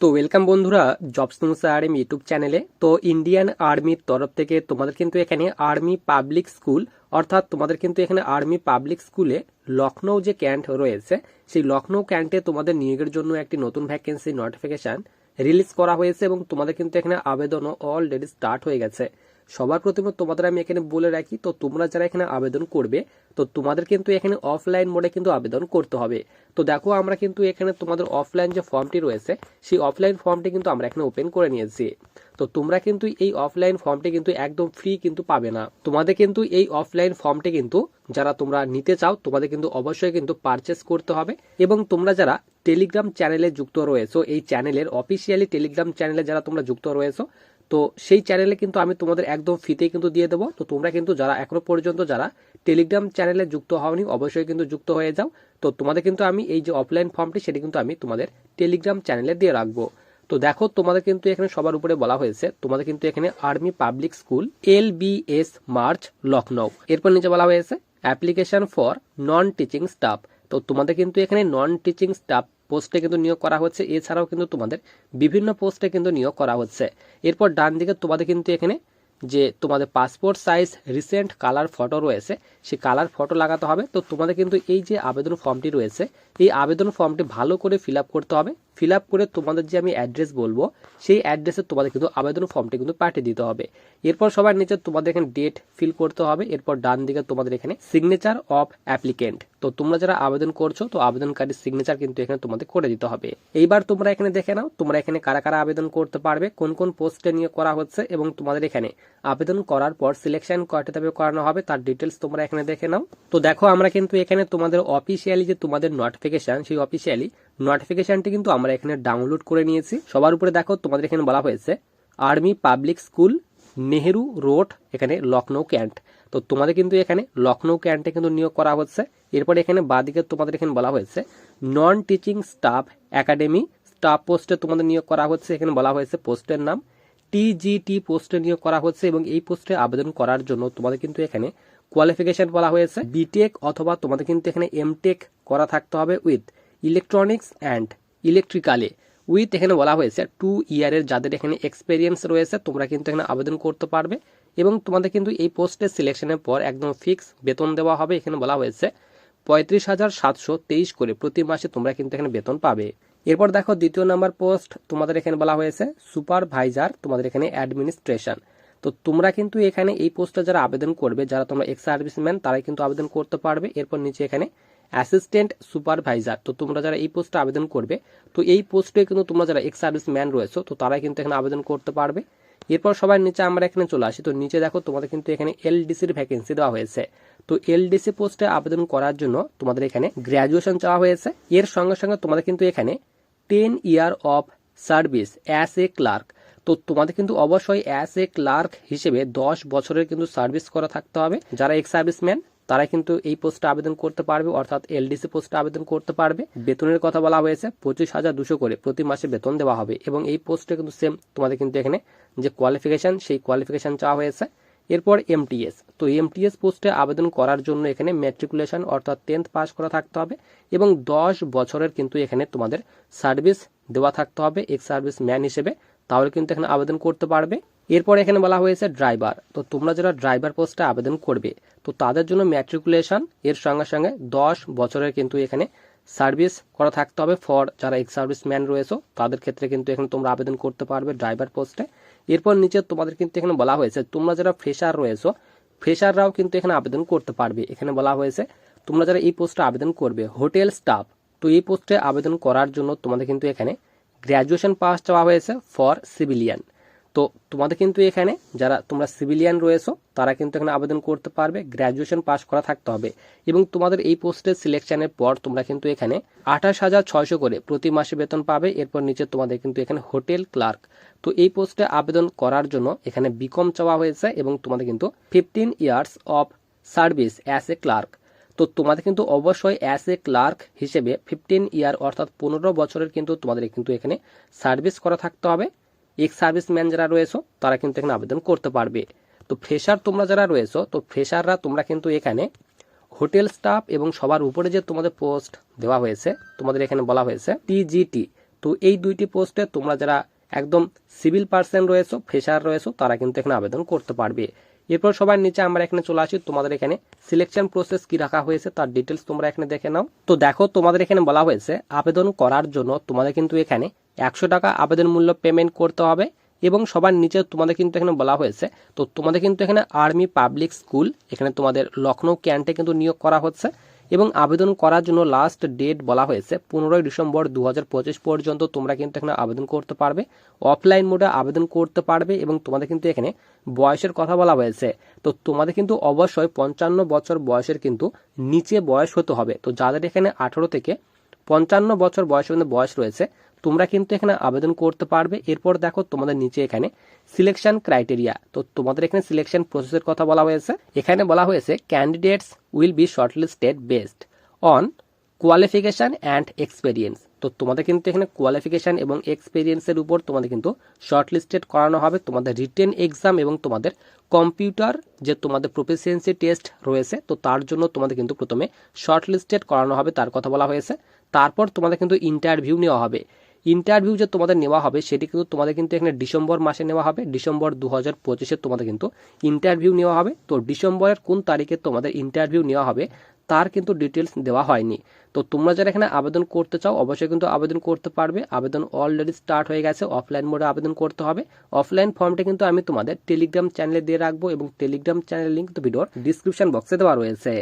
তো ওয়েলকাম বন্ধুরা jobs news army YouTube চ্যানেলে তো ইন্ডিয়ান আর্মির তরফ থেকে তোমাদের কিন্তু এখানে আর্মি পাবলিক স্কুল অর্থাৎ তোমাদের কিন্তু এখানে আর্মি পাবলিক স্কুলে লখনৌ যে ক্যান্ট রয়েছে, সেই লখনৌ ক্যান্টে তোমাদের নিয়োগের জন্য একটি নতুন ভ্যাকেন্সি নোটিফিকেশান রিলিজ করা হয়েছে এবং তোমাদের কিন্তু এখানে আবেদনও অলরেডি স্টার্ট হয়ে গেছে। সবার প্রথমে তোমাদের আমি এখানে বলে রাখি, তো তোমরা যারা এখানে আবেদন করবে, তো তোমাদের কিন্তু এখানে অফলাইন মোডে কিন্তু আবেদন করতে হবে। তো দেখো আমরা কিন্তু এখানে তোমাদের অফলাইন যে ফর্মটি রয়েছে, সেই অফলাইন ফর্মটি কিন্তু আমরা এখানে ওপেন করে নিয়েছি। তো তোমরা কিন্তু এই অফলাইন ফর্মটি কিন্তু একদম ফ্রি কিন্তু পাবে না। তোমাদের কিন্তু এই অফলাইন ফর্মটি কিন্তু যারা তোমরা নিতে চাও, তোমাদের কিন্তু অবশ্যই কিন্তু পারচেস করতে হবে। এবং তোমরা যারা টেলিগ্রাম চ্যানেলে যুক্ত রয়েছো, এই চ্যানেলের অফিসিয়ালি টেলিগ্রাম চ্যানেলে যারা তোমরা যুক্ত রয়েছো তো সেই চ্যানেলে কিন্তু আমি তোমাদের একদম ফ্রিতেই কিন্তু দিয়ে দেবো। তো তোমরা কিন্তু যারা এখনও পর্যন্ত যারা টেলিগ্রাম চ্যানেলে যুক্ত হওনি, অবশ্যই কিন্তু যুক্ত হয়ে যাও। তো তোমাদের কিন্তু আমি এই যে অফলাইন ফর্মটি সেটি কিন্তু আমি তোমাদের টেলিগ্রাম চ্যানেলে দিয়ে রাখব। তো দেখো, তোমাদের কিন্তু এখানে সবার উপরে বলা হয়েছে, তোমাদের কিন্তু এখানে army public school L B S March Lucknow এরপর নিচে বলা হয়েছে application for non teaching staff তো তোমাদের কিন্তু এখানে নন টিচিং স্টাফ পোস্টে কিন্তু নিয়োগ করা হচ্ছে। এছাড়াও কিন্তু তোমাদের বিভিন্ন পোস্টে কিন্তু নিয়োগ করা হচ্ছে। এরপর ডান দিকে তোমাদের কিন্তু এখানে যে তোমাদের passport size, recent colour photo রয়েছে, সেই কালার ফটো লাগাতে হবে। তো তোমাদের কিন্তু এই যে আবেদন ফর্মটি রয়েছে, এই আবেদন ফর্মটি ভালো করে ফিল করতে হবে। ফিল আপ করে তোমাদের যে আমি অ্যাড্রেস বলব, সেই অ্যাড্রেসে তোমাদের কিন্তু আবেদন ফর্মটি কিন্তু পাঠিয়ে দিতে হবে। এরপর সবার নিচে তোমাদের এখানে ডেট ফিল করতে হবে, এরপর ডান দিকে তোমাদের এখানে সিগনেচার অফ অ্যাপ্লিকেন্ট তো তোমরা যারা আবেদন করছ, তো আবেদনকারীর সিগনেচার কিন্তু এখানে তোমাদের করে দিতে হবে। এইবার তোমরা এখানে দেখে নাও, তোমরা এখানে কারা কারা আবেদন করতে পারবে, কোন কোন পোস্টে নিয়ে করা হচ্ছে, এবং তোমাদের এখানে আবেদন করার পর সিলেকশন কয়টাতে করানো হবে, তার ডিটেলস তোমরা এখানে দেখে নাও। তো দেখো, আমরা কিন্তু এখানে তোমাদের অফিসিয়ালি যে তোমাদের নোটিফিকেশন সেই অফিসিয়ালি নোটিফিকেশনটি কিন্তু আমরা এখানে ডাউনলোড করে নিয়েছি। সবার উপরে দেখো, তোমাদের এখানে বলা হয়েছে army public school Nehru road এখানে লখনৌ ক্যান্ট তো তোমাদের কিন্তু এখানে লখনৌ ক্যান্টে কিন্তু নিয়োগ করা হচ্ছে। এরপরে এখানে বাদিকে তোমাদের এখানে বলা হয়েছে non teaching staff academy staff পোস্টে তোমাদের নিয়োগ করা হচ্ছে। এখানে বলা হয়েছে পোস্টের নাম। টিজিটি পোস্টে নিয়োগ করা হচ্ছে এবং এই পোস্টে আবেদন করার জন্য তোমাদের কিন্তু এখানে কোয়ালিফিকেশন বলা হয়েছে। বিটেক অথবা তোমাদের কিন্তু এখানে এমটেক করা থাকতে হবে উইথ ইলেকট্রনিক্স অ্যান্ড ইলেকট্রিক্যালে উইথ এখানে বলা হয়েছে টু ইয়ারের যাদের এখানে এক্সপেরিয়েন্স রয়েছে, তোমরা কিন্তু এখানে আবেদন করতে পারবে এবং তোমাদের কিন্তু এই পোস্টের সিলেকশনের পর একদম ফিক্স বেতন দেওয়া হবে। এখানে বলা হয়েছে, পঁয়ত্রিশ হাজার সাতশো তেইশ করে প্রতি মাসে তোমরা কিন্তু এখানে বেতন পাবে। এরপর দেখো দ্বিতীয় নাম্বার পোস্ট তোমাদের এখানে বলা হয়েছে সুপারভাইজার তোমাদের এখানে অ্যাডমিনিস্ট্রেশন তো তোমরা কিন্তু এখানে এই পোস্টে যারা আবেদন করবে, যারা তোমরা এক্স সার্ভিসম্যান তারাই কিন্তু আবেদন করতে পারবে। এরপর নিচে এখানে অ্যাসিস্ট্যান্ট সুপারভাইজার। তো তোমরা যারা এই পোস্টে আবেদন করবে, তো এই পোস্টে কিন্তু তোমরা যারা এক্স সার্ভিস ম্যান রয়েছে, তো তারাই কিন্তু এখানে আবেদন করতে পারবে। এরপর সবার নিচে আমরা এখানে চলে আসি। তো নিচে দেখো তোমাদের কিন্তু এখানে এলডিসির ভ্যাকেন্সি দেওয়া হয়েছে। তো এলডিসি পোস্টে আবেদন করার জন্য তোমাদের এখানে গ্র্যাজুয়েশন চাওয়া হয়েছে। এর সঙ্গে সঙ্গে তোমাদের কিন্তু এখানে ten year of service as a clerk তো তোমাদের কিন্তু অবশ্যই অ্যাস এ ক্লার্ক হিসেবে দশ বছরের কিন্তু সার্ভিস করা থাকতে হবে। যারা এক্স সার্ভিসম্যান তারা কিন্তু এই পোস্টে আবেদন করতে পারবে, অর্থাৎ এলডিসি পোস্টে আবেদন করতে পারবে। বেতনের কথা বলা হয়েছে, পঁচিশ হাজার দুশো করে প্রতি মাসে বেতন দেওয়া হবে এবং এই পোস্টে কিন্তু সেম তোমাদের কিন্তু এখানে যে কোয়ালিফিকেশন সেই কোয়ালিফিকেশন চাওয়া হয়েছে। এরপর এমটিএস তো এমটিএস পোস্টে আবেদন করার জন্য এখানে ম্যাট্রিকুলেশন অর্থাৎ টেন্থ পাস করা থাকতে হবে এবং দশ বছরের কিন্তু এখানে তোমাদের সার্ভিস দেওয়া থাকতে হবে। এক্স সার্ভিস ম্যান হিসেবে তাহলে কিন্তু এখানে আবেদন করতে পারবে। এরপর এখানে বলা হয়েছে ড্রাইভার। তো তোমরা যারা ড্রাইভার পোস্টে আবেদন করবে, তো তাদের জন্য ম্যাট্রিকুলেশন এর সঙ্গে সঙ্গে দশ বছরের কিন্তু এখানে সার্ভিস করা থাকতে হবে ফর যারা এক্স সার্ভিস ম্যান রয়েছে, তাদের ক্ষেত্রে কিন্তু এখানে তোমরা আবেদন করতে পারবে ড্রাইভার পোস্টে। এরপর নিচে তোমাদের কিন্তু এখানে বলা হয়েছে, তোমরা যারা ফ্রেশার রয়েছো ফ্রেশাররাও কিন্তু এখানে আবেদন করতে পারবে। এখানে বলা হয়েছে, তোমরা যারা এই পোস্টে আবেদন করবে, হোটেল স্টাফ তো এই পোস্টে আবেদন করার জন্য তোমাদের কিন্তু এখানে গ্র্যাজুয়েশন পাস চাওয়া হয়েছে ফর সিভিলিয়ান তো তোমাদের কিন্তু এখানে যারা তোমরা সিভিলিয়ান রয়েছো, তারা কিন্তু এখানে আবেদন করতে পারবে, গ্র্যাজুয়েশন পাস করা থাকতে হবে। এবং তোমাদের এই পোস্টের সিলেকশনের পর তোমরা কিন্তু এখানে আঠাশ হাজার ছয়শো করে প্রতি মাসে বেতন পাবে। এরপর নিচে তোমাদের কিন্তু এখানে হোটেল ক্লার্ক। তো এই পোস্টে আবেদন করার জন্য এখানে বিকম চাওয়া হয়েছে এবং তোমাদের কিন্তু fifteen years of service as a clerk. তো তোমাদের কিন্তু অবশ্যই অ্যাস এ ক্লার্ক হিসেবে ফিফটিন ইয়ার অর্থাৎ পনেরো বছরের কিন্তু তোমাদের কিন্তু এখানে সার্ভিস করা থাকতে হবে। এক্স সার্ভিসম্যান যারা রয়েছে, তারা কিন্তু এখানে আবেদন করতে পারবে। তো ফ্রেশার তোমরা যারা রয়েছো, তো ফ্রেশাররা তোমরা কিন্তু এখানে হোটেল স্টাফ এবং সবার উপরে যে তোমাদের পোস্ট দেওয়া হয়েছে, তোমাদের এখানে বলা হয়েছে টিজিটি তো এই দুইটি পোস্টে তোমরা যারা একদম সিভিল পার্সন রয়েছো ফ্রেশার রয়েছো, তারা কিন্তু এখানে আবেদন করতে পারবে। এরপর সবার নিচে আমরা এখানে চলে আসি, তোমাদের এখানে সিলেকশন প্রসেস কি রাখা হয়েছে, তার ডিটেলস তোমরা এখানে দেখে নাও। তো দেখো, তোমাদের এখানে বলা হয়েছে, আবেদন করার জন্য তোমাদের কিন্তু এখানে একশো টাকা আবেদন মূল্য পেমেন্ট করতে হবে এবং সবার নিচে তোমাদের কিন্তু এখানে বলা হয়েছে। তো তোমাদের কিন্তু এখানে আর্মি পাবলিক স্কুল এখানে তোমাদের লখনৌ ক্যান্টে কিন্তু নিয়োগ করা হচ্ছে এবং আবেদন করার জন্য লাস্ট ডেট বলা হয়েছে, পনেরোই ডিসেম্বর দু হাজার পঁচিশ পর্যন্ত তোমরা কিন্তু এখানে আবেদন করতে পারবে। অফলাইন মোডে আবেদন করতে পারবে এবং তোমাদের কিন্তু এখানে বয়সের কথা বলা হয়েছে। তো তোমাদের কিন্তু অবশ্যই পঞ্চান্ন বছর বয়সের কিন্তু নিচে বয়স হতে হবে। তো যাদের এখানে আঠারো থেকে পঞ্চান্ন বছর বয়সের মধ্যে বয়স রয়েছে তোমরা কিন্তু এখানে আবেদন করতে পারবে। এরপর দেখো তোমাদের নিচে এখানে সিলেকশন ক্রাইটেরিয়া তো তোমাদের এখানে সিলেকশন প্রসেসের কথা বলা হয়েছে। এখানে বলা হয়েছে candidates will be shortlisted based on qualification and experience তো তোমাদের কিন্তু এখানে কোয়ালিফিকেশন এবং এক্সপেরিয়েন্সের উপর তোমাদের কিন্তু শর্টলিস্টেড করানো হবে। তোমাদের রিটেন এক্সাম এবং তোমাদের কম্পিউটার যে তোমাদের প্রফেসিয়েন্সি টেস্ট রয়েছে, তো তার জন্য তোমাদের কিন্তু প্রথমে শর্টলিস্টেড করানো হবে, তার কথা বলা হয়েছে। তারপর তোমাদের কিন্তু ইন্টারভিউ নেওয়া হবে। ইন্টারভিউ যে তোমাদের নেওয়া হবে, সেটি কিন্তু তোমাদের কিন্তু এখানে ডিসেম্বর মাসে নেওয়া হবে, ডিসেম্বর দু হাজার পঁচিশে তোমাদের কিন্তু ইন্টারভিউ নেওয়া হবে। তো ডিসেম্বরের কোন তারিখে তোমাদের ইন্টারভিউ নেওয়া হবে, তার কিন্তু ডিটেলস দেওয়া হয়নি। তো তোমরা যারা এখানে আবেদন করতে চাও, অবশ্যই কিন্তু আবেদন করতে পারবে। আবেদন অলরেডি স্টার্ট হয়ে গেছে অফলাইন মোডে আবেদন করতে হবে। অফলাইন ফর্মটা কিন্তু আমি তোমাদের টেলিগ্রাম চ্যানেলে দিয়ে রাখব এবং টেলিগ্রাম চ্যানেলের লিঙ্ক তো ভিডিওর ডিসক্রিপশন বক্সে দেওয়া রয়েছে।